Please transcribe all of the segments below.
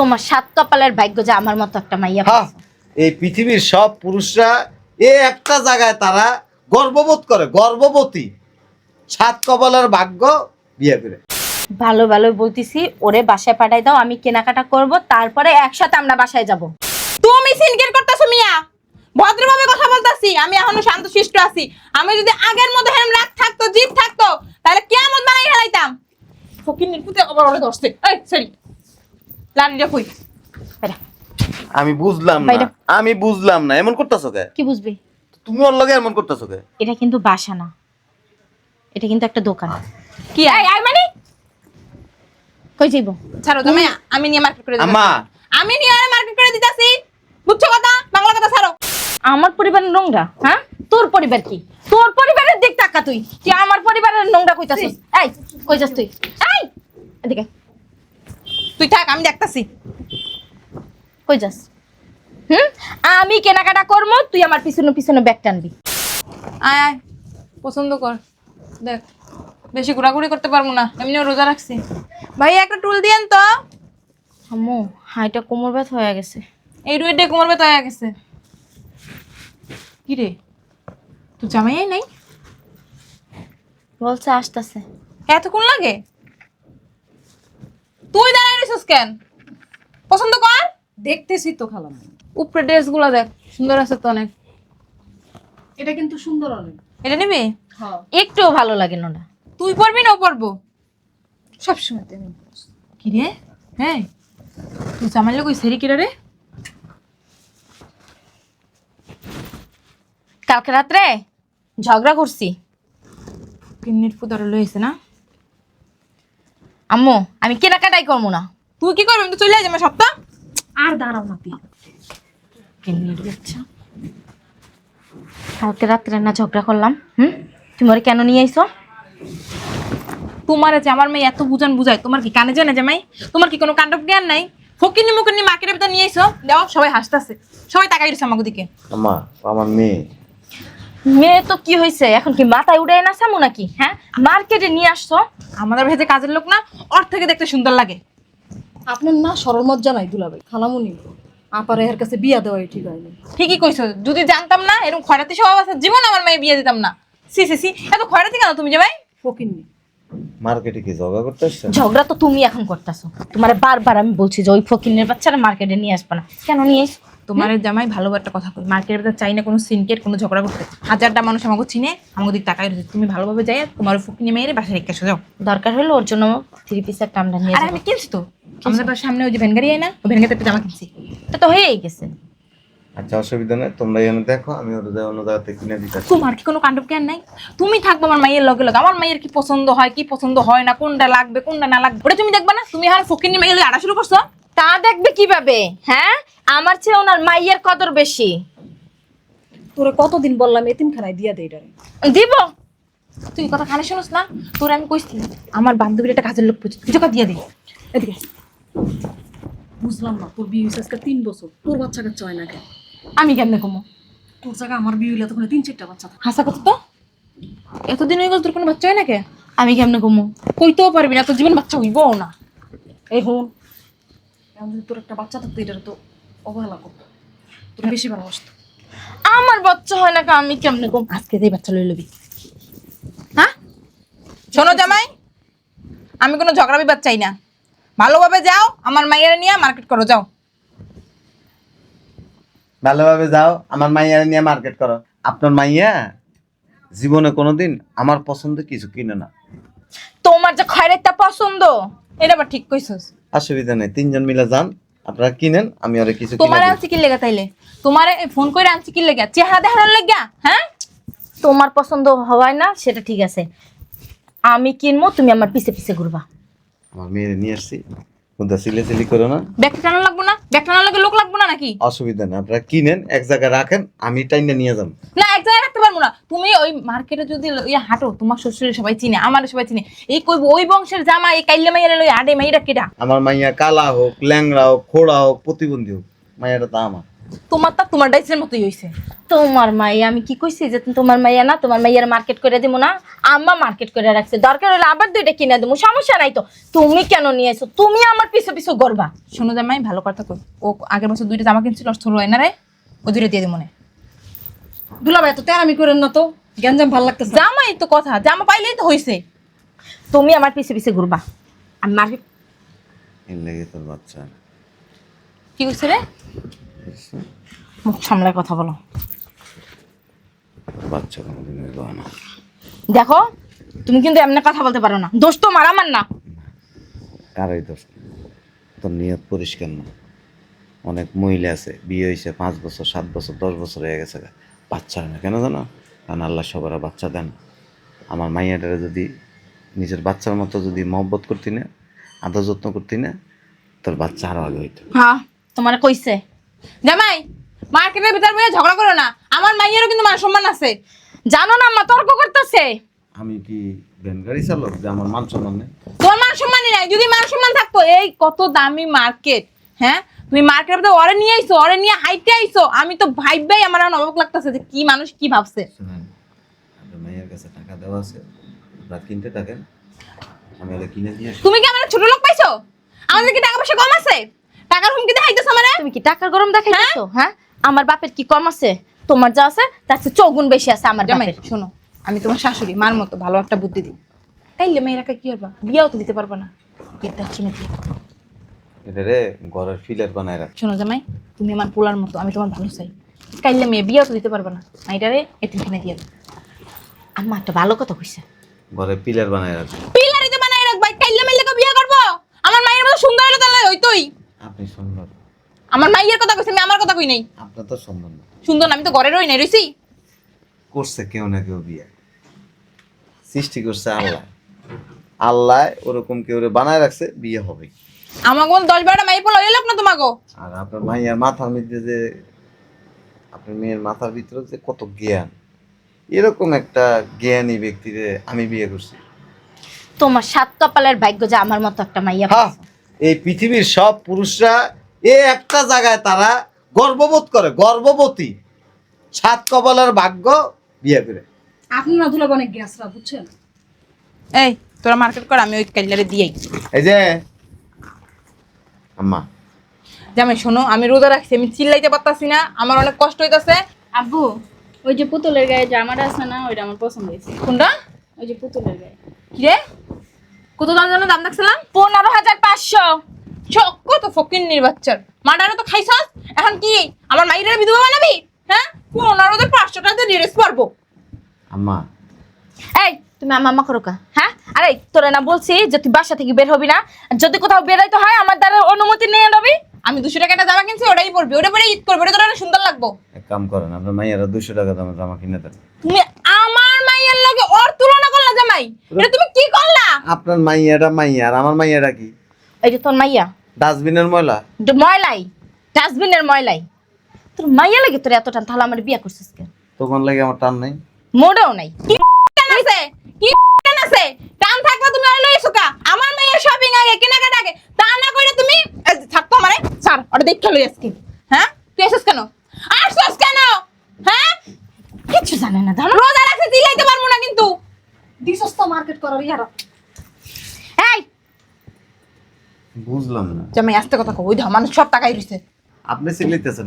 তোমার সাত কপালের ভাগ্য যে আমার মতো একটা মাইয়া হ্যাঁ পাইছো। এই পৃথিবীর সব পুরুষরা এ একটা জায়গায় তারা গর্ববোধ করে গর্ভবতী সাত কপালের ভাগ্য বিয়ে করে। ভালো ভালো বলতেছি ওরে বাসায় পাঠাই দাও আমি কেনাকাটা করব তারপরে একসাথে আমরা বাসায় যাব। তুমি সিনকের করতেছো মিয়া। ভদ্রভাবে কথা বলতাছি আমি এখনও শান্ত শিষ্ট আছি। আমি যদি আগের মতো হেরম রাগ থাকতো জিদ থাকতো তাহলে কেমন বানাই হেলাইতাম ফকিনের পুতে আবার ওরে ধরছে। এই সরি। লাড়িটা কই। আমি বুঝলাম না। আমি বুঝলাম না। এমন করতেছো কে? কি বুঝবি? তুমি ওর লগে এমন করতেছো কে? এটা কিন্তু বাসা না। এটা কিন্তু একটা দোকান। কি? আই আই মানে? কই যাইব? ছাড়ো তুমি আমি নিয়ে মার্কেট করে দিতাছি। আম্মা আমি নিয়ে মার্কেট করে দিতাছি। বুঝছ কথা? বাংলা কথা ছাড়ো। আমার পরিবারের নোংরা হ্যাঁ? তোর পরিবার কি? তোর পরিবারের দিক টাকা তুই। তুই আমার পরিবারের নোংরা কইতাছিস? এই কই তুই? এই এদিকে। তুই থাক আমি দেখতাছি। কই যাস? হুম? আমি কেনাকাটা করব তুই আমার পিছনে পিছনে ব্যাগ টানবি। আয় আয় পছন্দ কর। দেখ বেশি ঘোরাঘুরি করতে পারব না এমনিও রোজা রাখছি। ভাই একটা টুল দিয়েন তো। আম্মু হাইটা কোমর ব্যথা হয়ে গেছে। এই রুইটে কোমর ব্যথা হয়ে গেছে। কি রে তুই জামাই নাই? বলছে আসতেছে। এতক্ষণ লাগে? তুই রইছিস কেন? পছন্দ কর? দেখতেছি তো খালাম উপরে ড্রেসগুলো দেখ সুন্দর আছে তো অনেক। এটা কিন্তু সুন্দর অনেক। এটা নিবি? হ্যাঁ। একটুও ভালো লাগে না ওটা। তুই পরবি না ও পরবো? সবসময় তুমি কি রে? হ্যাঁ তুই জামাই লোক ওই সেরি কিরা রে? কালকে রাত্রে ঝগড়া করছি। কিন্নির পুতরে লইছে না? আম্মু আমি কেনাকাটাই করব না। তুই কি করবি? আমি তো চলে যাব সপ্তাহ। আর দাঁড়াও না তুই। কালকে রাত্রে না ঝগড়া করলাম। হুম? তুমি ওরে কেন নিয়ে আইছো? তোমার যে আমার মেয়ে এত বুঝান বুঝায় তোমার কি কানে জানে জামাই? তোমার কি কোনো কাণ্ড জ্ঞান নাই? ফকিনি মুকিনি মার্কেটের ভিতর নিয়ে এসো দেও সবাই হাসতেছে। সবাই তাকাই দিচ্ছে আমাকে দিকে। আমার মেয়ে। মেয়ে তো কি হয়েছে এখন কি মাথায় উড়ে না সামু নাকি? হ্যাঁ? মার্কেটে নিয়ে আসছো? আমাদের ভেজে কাজের লোক না ওর থেকে দেখতে সুন্দর লাগে। আপনার না সরল মজ্জা নাই দুলাভাই খালামুনি আপারে এর কাছে বিয়া দেওয়াই ঠিক হয়নি ঠিকই কইছো যদি জানতাম না এরকম খয়রাতি স্বভাব আছে জীবন আমার মেয়ে বিয়ে দিতাম না। সি সি সি এত খয়রাতি কেন তুমি জামাই? ফকিননি মার্কেটে কি জগা করতে ঝগড়া তো তুমি এখন করতেছো। তোমার বারবার আমি বলছি যে ওই ফকিনের বাচ্চারা মার্কেটে নিয়ে আসবে না। কেন নিয়ে তোমার জামাই ভালো একটা কথা কই মার্কেটের ভিতর চাই না কোনো সিনকেট কোনো ঝগড়া করতে। হাজারটা মানুষ আমাকে চিনে আমাকে দিক তাকাই রয়েছে। তুমি ভালোভাবে যাই তোমার ফকিনি মেয়ের বাসায় রেখে যাও। দরকার হলে ওর জন্য থ্রি পিসের টামটা নিয়ে আরে আমি কিনছি তো। আমাদের বাসার সামনে ওই যে ভ্যানগাড়ি আয় না ওই ভ্যানগাড়িতে একটা জামা কিনছি। এটা তো হয়েই গেছে। আচ্ছা অসুবিধা নেই তোমরা এখানে দেখো আমি ওর অন্য জায়গাতে কিনে দিতে তোমার কি কোনো কাণ্ডব জ্ঞান নাই? তুমি থাকব আমার মায়ের লগে লগে। আমার মাইয়ের কি পছন্দ হয় কি পছন্দ হয় না কোনটা লাগবে কোনটা না লাগবে? ওটা তুমি দেখবা না? তুমি এখন ফকিনি মাইয়ের লগে আড়া শুরু করছ? তা দেখবে কীভাবে হ্যাঁ? আমার চেয়ে ওনার মাইয়ের কদর বেশি। তোরে কতদিন বললাম এতিমখানায় দিয়া দে এটারে। দিব। তুই কথা কানে শুনোস না তোর আমি কইছি আমার বান্ধবীর একটা কাজের লোক পেয়েছি তুই টাকা দিয়ে দে। এদিকে। বুঝলাম না তোর বিয়ে হয়েছে আজকে তিন বছর তোর বাচ্চা কাচ্চা হয় না কেন? আমি কেমনে কমো? তোর জায়গা আমার বিয়ে হইলে তখন তিন চারটা বাচ্চা থাকে হাসা কত তো এতদিন হয়ে গেল তোর কোনো বাচ্চা হয় না কে? আমি কেমনে ঘুমো কইতেও পারবি না তোর জীবন বাচ্চা হইবও না। এই হন এখন যদি তোর একটা বাচ্চা থাকতো এটা তো অবহেলা করতো। তোর বেশি ভালোবাসতো। আমার বাচ্চা হয় না আমি কেমনে ঘুম আজকে এই বাচ্চা লই লবি। হ্যাঁ? শোনো জামাই আমি কোনো ঝগড়া বিবাদ চাই না। ভালোভাবে যাও আমার মাইয়ারে নিয়ে মার্কেট করো যাও। ভালোভাবে যাও আমার মাইয়া নিয়ে মার্কেট করো। আপনার মাইয়া জীবনে কোনোদিন আমার পছন্দ কিছু কিনে না। তোমার যে খয়রেরটা পছন্দ এটা আবার ঠিক কইছস? অসুবিধা নেই তিনজন মিলে যান আপনারা কিনেন আমি ওরে কিছু তোমার আনছি কি লেগে তাইলে? তোমার ফোন করে আনছি কি লেগে চেহারা দেখানোর লেগা হ্যাঁ? তোমার পছন্দ হওয়ায় না সেটা ঠিক আছে। আমি কিনবো তুমি আমার পিছে পিছে ঘুরবা। আমার মেয়ের নিয়ে আসছি কোনটা সিলে সিলি করো না। ব্যাগটা টানা লাগবো না? ব্যাগ টানার লাগে লোক লাগবো না নাকি? অসুবিধা নেই আপনারা কিনেন এক জায়গায় রাখেন আমি টাইনে নিয়ে যান না জায়গায় পারব না। তুমি ওই মার্কেটে যদি ইয়ে হাঁটো তোমার শ্বশুরের সবাই চিনে আমার সবাই চিনে। এই কইবো ওই বংশের জামা এই কাইলে মাইয়ারে লই আডে মাইরা কেডা? আমার মাইয়া কালা হোক ল্যাংড়া হোক খোড়া হোক প্রতিবন্ধী হোক মাইয়াটা তা আমার। তোমার তা তোমার ডাইসের মতোই হইছে। তোমার মাইয়া আমি কি কইছি যে তোমার মাইয়া না তোমার মাইয়ার মার্কেট করে দিব না আম্মা মার্কেট করে রাখছে। দরকার হলে আবার দুইটা কিনে দেবো সমস্যা নাই তো। তুমি কেন নিয়ে এসো তুমি আমার পিছু পিছু করবা শোনো জামাই ভালো কথা কই। ও আগের বছর দুইটা জামা কিনছিল ছোট হয় না রে? ও দুইটা দিয়ে দিই মনে দুলাভাই তো তেরামি করেন না তো। গ্যাঞ্জাম ভালো লাগতেছে জামাই তো কথা জামা পাইলেই তো হইছে। তুমি আমার পিছু পিছু ঘুরবা। আমি মার্কেট এর লেগে তোর বাচ্চা। কি কইছে রে? মুখ সামলায় কথা বলো। বাচ্চা কোনোদিন হইব না। দেখো তুমি কিন্তু এমনি কথা বলতে পারো না। দোষ তোমার আমার না। কারাই দোষ তোর নিয়ত পরিষ্কার না। অনেক মহিলা আছে বিয়ে হয়েছে পাঁচ বছর সাত বছর দশ বছর হয়ে গেছে গা। বাচ্চা হয় না। কেন জানো? কারণ আল্লাহ সবার বাচ্চা দেন। আমার মাইয়াটারে যদি নিজের বাচ্চার মতো যদি মহব্বত করতি না আদর যত্ন করতি না তোর বাচ্চা আরও আগে হইতো। হ্যাঁ তোমার কইছে। জামাই মার্কেটের ভিতর বইয়া ঝগড়া করো না। আমার মাইয়েরও কিন্তু মান সম্মান আছে। জানো না মা তর্ক করতেছে। আমি কি ভ্যান গাড়ি চালক? যে আমার মান সম্মান নেই। তোর মান সম্মানই নাই। যদি মান সম্মান থাকতো এই কত দামি মার্কেট হ্যাঁ? তুমি মার্কেটের ভিতরে ওরে নিয়ে আইছো ওরে নিয়ে হাইটে আইছো। আমি তো ভাইবাই আমার আর অবাক লাগতেছে যে কি মানুষ কি ভাবছে। মাইয়ের কাছে টাকা দেওয়া আছে রাত কিনতে থাকেন আমি ওদের কিনে দিয়ে তুমি কি আমার ছোট লোক পাইছো? আমাদের কি টাকা পয়সা কম আছে? টাকার হুমকি দেখাইতেছো আমারে? তুমি কি টাকার গরম দেখাইছো হ্যাঁ? আমার বাপের কি কম আছে? তোমার যা আছে তার চেয়ে চৌগুণ বেশি আছে আমার জামাই বাপের। শোনো আমি তোমার শাশুড়ি মার মতো ভালো একটা বুদ্ধি দিই। তাইলে মেয়েরাকে কি করবা? বিয়াও তো দিতে পারব না। বৃদ্ধাশ্রমে দিয়ে এটা রে ঘরের ফিলার বানায় রাখ। শোনো জামাই তুমি আমার পোলার মতো আমি তোমার ভালো চাই। কাইলে মেয়ে বিয়াও তো দিতে পারব না। এটারে এতিমখানে দিয়ে দাও। আম্মা একটা ভালো কথা কইছে। ঘরে পিলার বানায় রাখ। পিলারি তো বানাই রাখবা কাইলে মেলে বিয়া করব? আমার মায়ের মতো সুন্দর হলে তাহলে হইতোই। আপনি সুন্দর। আমার মাইয়ের কথা কইছি আমি আমার কথা কই নাই। আপনার তো সুন্দর না। সুন্দর না, আমি তো ঘরে রই নাই রইছি। করছে কেউ না কেউ বিয়ে। সৃষ্টি করছে আল্লাহ। আল্লাহ ওরকম কেউ বানায় রাখছে বিয়ে হবে কোন দশ বারোটা মাই পোলা হইল না আর আপনার মাইয়ার মাথার মধ্যে যে আপনার মেয়ের মাথার ভিতরে যে কত জ্ঞান এরকম একটা জ্ঞানী ব্যক্তিরে আমি বিয়ে করছি। তোমার সাত কপালের ভাগ্য যে আমার মতো একটা মাইয়া এই পৃথিবীর সব পুরুষরা এ একটা জায়গায় তারা গর্ববোধ করে গর্ভবতী সাত কপালের ভাগ্য বিয়ে করে। আপনি না দুলাভ অনেক গ্যাসরা বুঝছেন? এই তোরা মার্কেট কর আমি ওই কাইলারে দিয়েই। এই যে আম্মা। জামাই শোনো আমি রোজা রাখছি আমি চিল্লাইতে পারতাছি না আমার অনেক কষ্ট হইতাছে। আব্বু ওই যে পুতুলের গায়ে জামাটা আছে না ওইটা আমার পছন্দ হয়েছে। কোনটা? ওই যে পুতুলের গায়ে। কি রে কত দাম জানো দাম দেখছিলাম? পনেরো হাজার পাঁচশো। কত ফকির নির্বাচন মাডারে তো খাইছস? এখন কি আমার মাইরের বিধবা বানাবি? হ্যাঁ? পনেরো হাজার পাঁচশো টাকা ড্রেস পারব। আম্মা। এই তুমি আমার আম্মা করো কা। হ্যাঁ? আরে তোরে না বলছি যে তুই বাসা থেকে বের হবি না। যদি কোথাও বেরোইতে হয় আমার দ্বারা অনুমতি নিয়ে নেবি আমি দুশো টাকা একটা জামা কিনছি ওটাই পরবি। ওটা পরে ঈদ করবি ওটা তোর সুন্দর লাগবো। এক কাম করেন আপনার মাইয়ারা দুশো টাকা দামের জামা কিনে দেন। তুমি আমার মাইয়ের লগে ওর তুলনা করলা জামাই। এটা তুমি কি করলা? আপনার মাইয়াটা মাইয়া আর আমার মাইয়াটা কি? এই যে তোর মাইয়া। ডাস্টবিনের ময়লা? ময়লাই ডাস্টবিনের ময়লাই। তোর মাইয়া লাগে তোর এত টান তাহলে আমার বিয়া করছিস কেন? তখন লাগে আমার টান নাই। মোড়েও নাই। কি টান আছে? টান থাকলে তুমি আর লই এসো আমার মাইয়ের শপিং আগে কেনাকাটা আগে। তা না কইরা তুমি থাকতো আমারে স্যার ওটা দেখে লই আজকে হ্যাঁ? তুই এসেছ কেন? আসছস কেন? হ্যাঁ? কিছু জানে না জানো? রোজা রাখতে দিলাইতে পারব না কিন্তু। দিছস তো মার্কেট করার ইয়ারা এই! বুঝলাম না। জামাই আস্তে কথা কই ওই ধর মানুষ সব টাকাই রইছে। আপনি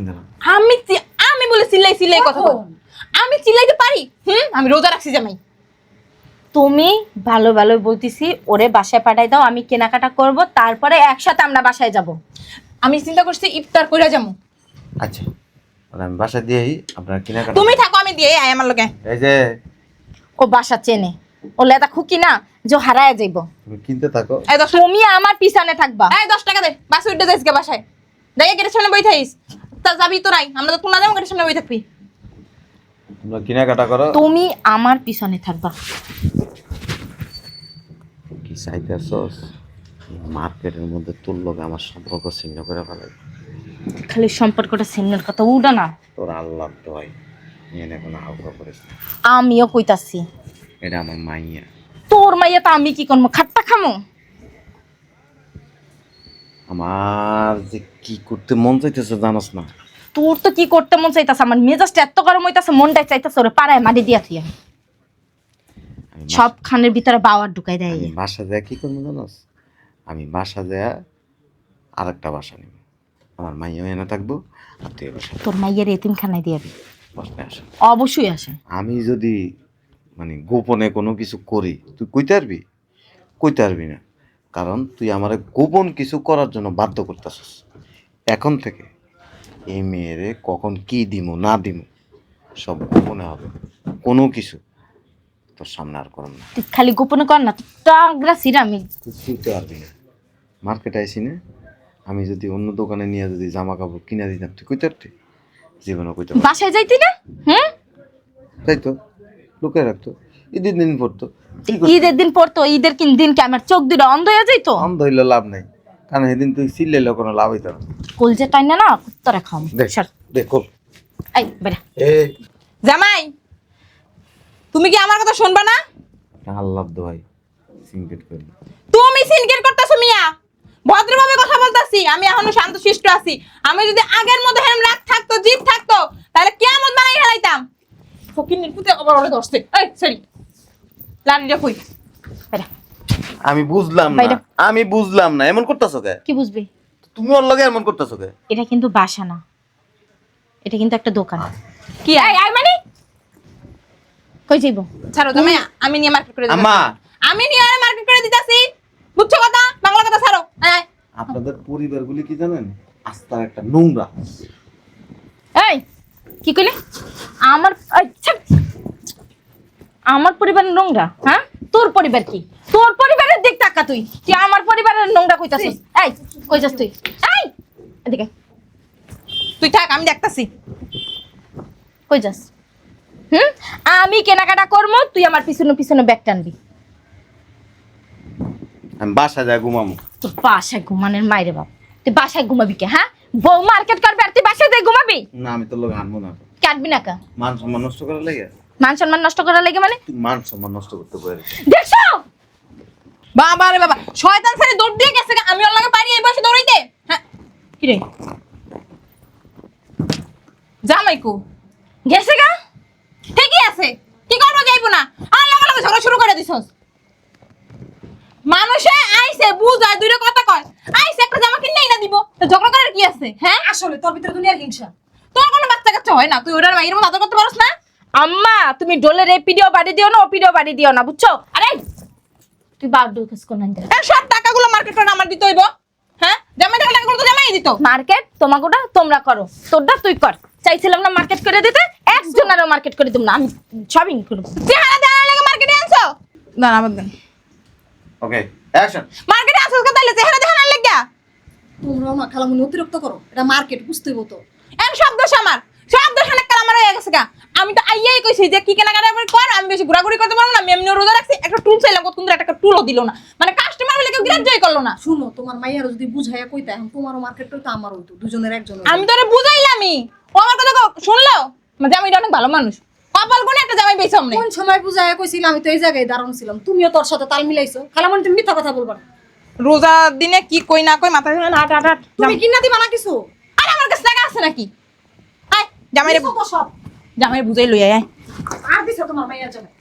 কেন? আমি চি- আমি বলে চিল্লাই চিল্লাই কথা বল আমি চিল্লাইতে পারি? হুম? আমি রোজা রাখছি জামাই। তুমি ভালো ভালো বলতেছি ওরে বাসায় পাঠাই দাও আমি কেনাকাটা করব তারপরে একসাথে আমরা বাসায় যাব। আমি চিন্তা করছি ইফতার কইরা যাব আচ্ছা আর আমি বাসায় দিয়েই আপনার কেনাকাটা তুমি থাকো আমি দিয়ে আয় আমার লগে। এই যে ও বাসা চেনে। ও লেদা খুকি না যে হারায় যাইব। তুমি কিনতে থাকো। এই দশ তুমি আমার পিছনে থাকবা। এই দশ টাকা দে বাসে উঠে যাইস গে বাসায়। যাই গেটের সামনে বই থাকিস তা যাবি তো নাই আমরা তো তুলা যাব গেটের সামনে বই থাকবি। তোমরা কেনাকাটা করো। তুমি আমার পিছনে থাকবা। কি চাইতেছস? মার্কেটের মধ্যে তোর লোক আমার সম্পর্ক ছিন্ন করে ফেলে খালি সম্পর্কটা সিমনের কথা উড়া না। তোর আল্লাহ দয় এনে কোনো করিস না। আমিও কইতাছি। এটা আমার মাইয়া। তোর মাইয়া তো আমি কি করব খাট্টা খামো? আমার যে কি করতে মন চাইতেছে জানোস না। তোর তো কি করতে মন চাইতাছে? আমার মেজাজটা এত গরম হইতাছে মনটাই চাইতাছে ওরে পাড়ায় মাটি দিয়া থুই সব খানের ভিতরে বাওয়ার ঢুকাই দেয়। বাসা দেয়া কি করব জানোস? আমি বাসা দেয়া আর একটা বাসা নিব। আমার মাইয়াও এনে থাকব আর তুই বাসা তোর মাইয়ের এতিমখানায় দিয়ে অবশ্যই আসে। আমি যদি মানে গোপনে কোনো কিছু করি তুই কইতে পারবি? কইতে পারবি না। কারণ তুই আমার গোপন কিছু করার জন্য বাধ্য করতেছিস। এখন থেকে এই মেয়েরে কখন কি দিমু না দিমু সব গোপনে হবে। কোনো কিছু তোর সামনে আর করম না। তুই খালি গোপনে কর না তুই টাগরা সিরা আমি। তুই পারবি না। মার্কেটে আইসি না আমি যদি অন্য দোকানে নিয়ে যদি জামা কাপড় কিনে দিতাম তুই কইতে পারতি? জীবনে কইতে পারবি বাসায় যাইতি না? হুম? তাই তো লুকে রাখতো। ঈদের দিন পড়তো। ঈদের দিন পড়তো ঈদের কিন দিন কি আমার চোখ দুটো অন্ধ হয়ে যাইতো? অন্ধ হইলে লাভ নাই। কারণ সেদিন তুই চিল্লাইলে কোনো লাভ হইতো না। কলজে টাইন না তোরা খাম দেখ সর দেখ কল। এই বেটা এই। জামাই তুমি কি আমার কথা শুনবা না? আল্লাহ দোহাই সিনকেট করি। তুমি সিনকেট করতেছো মিয়া। ভদ্রভাবে কথা বলতাছি আমি এখনও শান্ত শিষ্ট আছি। আমি যদি আগের মতো হেরম রাগ থাকতো জিদ থাকতো তাহলে কেমন বানাই হেলাইতাম ফকির পুতে আবার ওরে ধরছে এই সরি। লাড়িটা কই? আমি বুঝলাম না। বাইরে। আমি বুঝলাম না। এমন করতেছো কে? কি বুঝবি? তুমি ওর লগে এমন করতেছো কে? এটা কিন্তু বাসা না। এটা কিন্তু একটা দোকান। কি? এই আই মানে? কই যাইব? ছাড়ো জামাই আমি নিয়ে মার্কেট করে দিতাছি। আম্মা আমি নিয়ে আরে মার্কেট করে দিতাছি। বুঝছ কথা? বাংলা কথা ছাড়ো। হ্যাঁ আপনাদের পরিবারগুলি কি জানেন? আস্তার একটা নোংরা। এই কি কইলে? আমার এই, ছাড়। আমার পরিবারের নোংরা হ্যাঁ? তোর পরিবার কি? তোর পরিবারের তাকা তুই? তুই আমার পরিবারের নোংরা কইতাছিস? এই কই যাস তুই? এই! এদিকে। তুই থাক আমি দেখতাছি। কই যাস হুম? আমি কেনাকাটা করব তুই আমার পিছনে পিছনে ব্যাগ টানবি। আমি বাসা যাই ঘুমামো। তোর বাসায় ঘুমানোর মাইরে বাপ। তুই বাসায় ঘুমাবি কে হ্যাঁ? বউ মার্কেট করবে আর তুই বাসায় যাই ঘুমাবি? না আমি তোর লগে আনব না। কাটবি না কা? মান সম্মান নষ্ট করার লেগে? মান সম্মান নষ্ট করার লাগে মানে? মান সম্মান নষ্ট করতে পারে। দেখছ? বাবা রে বাবা শয়তান ছেড়ে দৌড় দিয়ে গেছে। আমি ওর লাগে পারি এই বয়সে দৌড়াইতে? হ্যাঁ কি রে? জামাই গেছে গা? ঠিকই আছে কি করব যাইবো না? আর লাগা লাগা ঝগড়া শুরু করে দিছস। মানুষে আইছে বুঝায় দুইটা কথা কয়। আইছে একটা জামা কিনে না দিব। তো ঝগড়া করার কি আছে হ্যাঁ? আসলে তোর ভিতরে দুনিয়ার হিংসা। তোর কোনো বাচ্চা কাচ্চা হয় না? তুই ওটার মাইয়ের মতো আদর করতে পারছ না? আম্মা তুমি ডোলের এই পিডিও বাড়ি দিও না ও পিডিও বাড়ি দিও না বুঝছ? আরে তুই বার ঢুকেছ কোন সব টাকাগুলো মার্কেট করে আমার দিতে হইব। হ্যাঁ? জামাই টাকা টাকা তো জামাই দিত। মার্কেট তোমাকে তোমরা করো। তোরটা তুই কর। চাইছিলাম না মার্কেট করে দিতে একজনেরও মার্কেট করে দিব না আমি শপিং করব। চেহারা দেওয়ার লাগে মার্কেটে আনছো? না না বাদ ওকে অ্যাকশন মার্কেটে আনছো কে তাইলে চেহারা দেখানোর লাগিয়া? তোমরাও না খালামুনি অতিরিক্ত করো। এটা মার্কেট বুঝতে হইব তো। এম সব দোষ আমার। সব দোষ অনেক আমার হয়ে গেছে আমি তো আইয়াই কইছি যে কি কেনাকাটা করে কর আমি বেশি ঘোরাঘুরি করতে পারব না আমি এমনি রোজা রাখছি একটা টুল চাইলাম কত সুন্দর একটা টুলও দিল না। মানে কাস্টমার বলে কেউ গ্রাহ্যই করল না। শুনো তোমার মাইয়ারও যদি বুঝাইয়া কইতা এখন তোমারও মার্কেট করতে আমারও হইতো দুজনের একজন আমি তো ওরে বুঝাইলামই। ও আমার কথা শুনলো? মানে জামাইটা অনেক ভালো মানুষ। কপাল গুনে একটা জামাই পেয়েছে অমনে কোন সময় বুঝাইয়া কইছিলাম আমি তো এই জায়গায় দাঁড়ানো ছিলাম। তুমিও তোর সাথে তাল মিলাইছো। খালামুনি তুমি মিথ্যা কথা বলবা না। রোজা দিনে কি কই না কই মাথা হাট হাট হাট তুমি কিনা দিবা না কিছু? আর আমার কাছে টাকা আছে নাকি? জামাইরে তো জামাইরে বুঝাই লই আয় আয়। আর দিছে তোমার মাইয়া জামাই